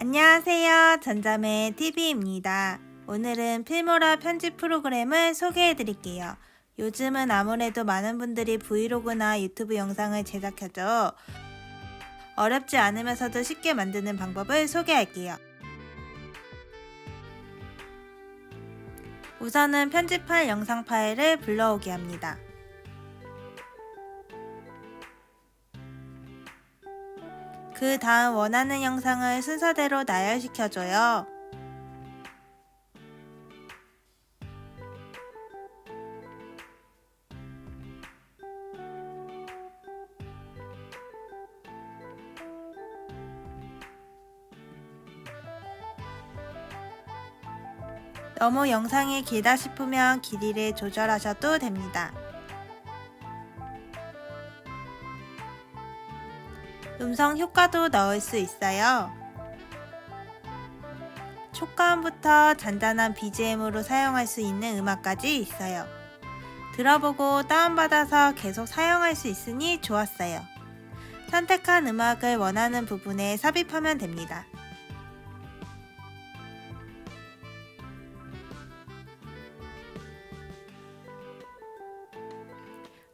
안녕하세요. 전자매 TV입니다. 오늘은 필모라 편집 프로그램을 소개해 드릴게요. 요즘은 아무래도 많은 분들이 브이로그나 유튜브 영상을 제작하죠. 어렵지 않으면서도 쉽게 만드는 방법을 소개할게요. 우선은 편집할 영상 파일을 불러오게 합니다. 그 다음 원하는 영상을 순서대로 나열시켜줘요. 너무 영상이 길다 싶으면 길이를 조절하셔도 됩니다. 음성 효과도 넣을 수 있어요. 촉감부터 잔잔한 BGM으로 사용할 수 있는 음악까지 있어요. 들어보고 다운받아서 계속 사용할 수 있으니 좋았어요. 선택한 음악을 원하는 부분에 삽입하면 됩니다.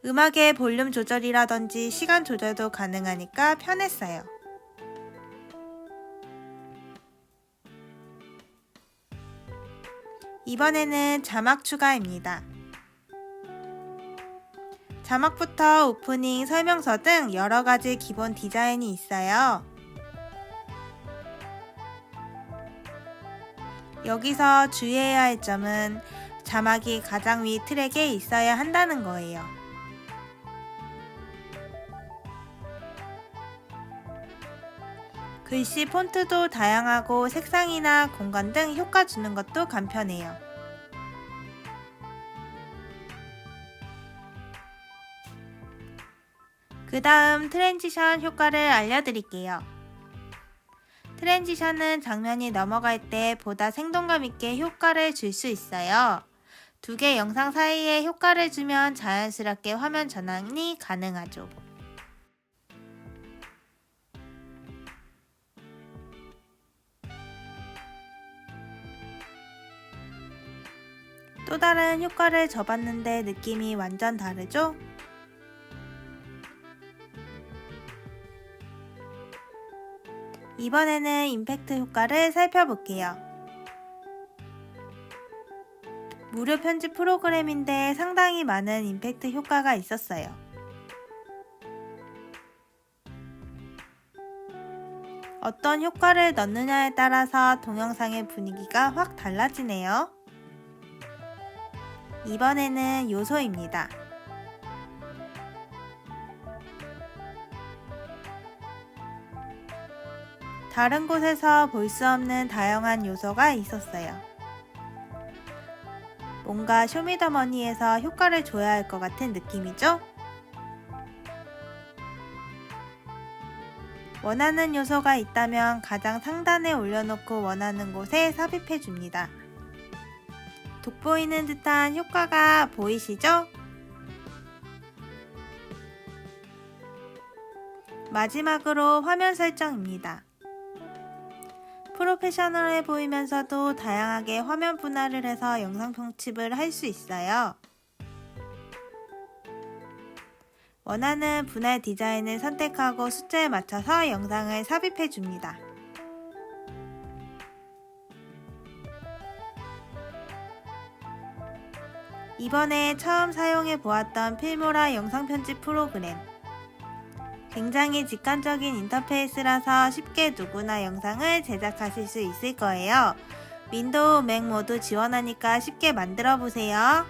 음악의 볼륨 조절이라든지 시간 조절도 가능하니까 편했어요. 이번에는 자막 추가입니다. 자막부터 오프닝, 설명서 등 여러 가지 기본 디자인이 있어요. 여기서 주의해야 할 점은 자막이 가장 위 트랙에 있어야 한다는 거예요. 글씨 폰트도 다양하고 색상이나 공간 등 효과 주는 것도 간편해요. 그 다음 트랜지션 효과를 알려드릴게요. 트랜지션은 장면이 넘어갈 때 보다 생동감 있게 효과를 줄 수 있어요. 두 개 영상 사이에 효과를 주면 자연스럽게 화면 전환이 가능하죠. 또 다른 효과를 줘봤는데 느낌이 완전 다르죠? 이번에는 임팩트 효과를 살펴볼게요. 무료 편집 프로그램인데 상당히 많은 임팩트 효과가 있었어요. 어떤 효과를 넣느냐에 따라서 동영상의 분위기가 확 달라지네요. 이번에는 요소입니다. 다른 곳에서 볼 수 없는 다양한 요소가 있었어요. 뭔가 쇼미더머니에서 효과를 줘야 할 것 같은 느낌이죠? 원하는 요소가 있다면 가장 상단에 올려놓고 원하는 곳에 삽입해 줍니다. 돋보이는 듯한 효과가 보이시죠? 마지막으로 화면 설정입니다. 프로페셔널해 보이면서도 다양하게 화면 분할을 해서 영상 편집을 할 수 있어요. 원하는 분할 디자인을 선택하고 숫자에 맞춰서 영상을 삽입해 줍니다. 이번에 처음 사용해 보았던 필모라 영상 편집 프로그램. 굉장히 직관적인 인터페이스라서 쉽게 누구나 영상을 제작하실 수 있을 거예요. 윈도우, 맥 모두 지원하니까 쉽게 만들어 보세요.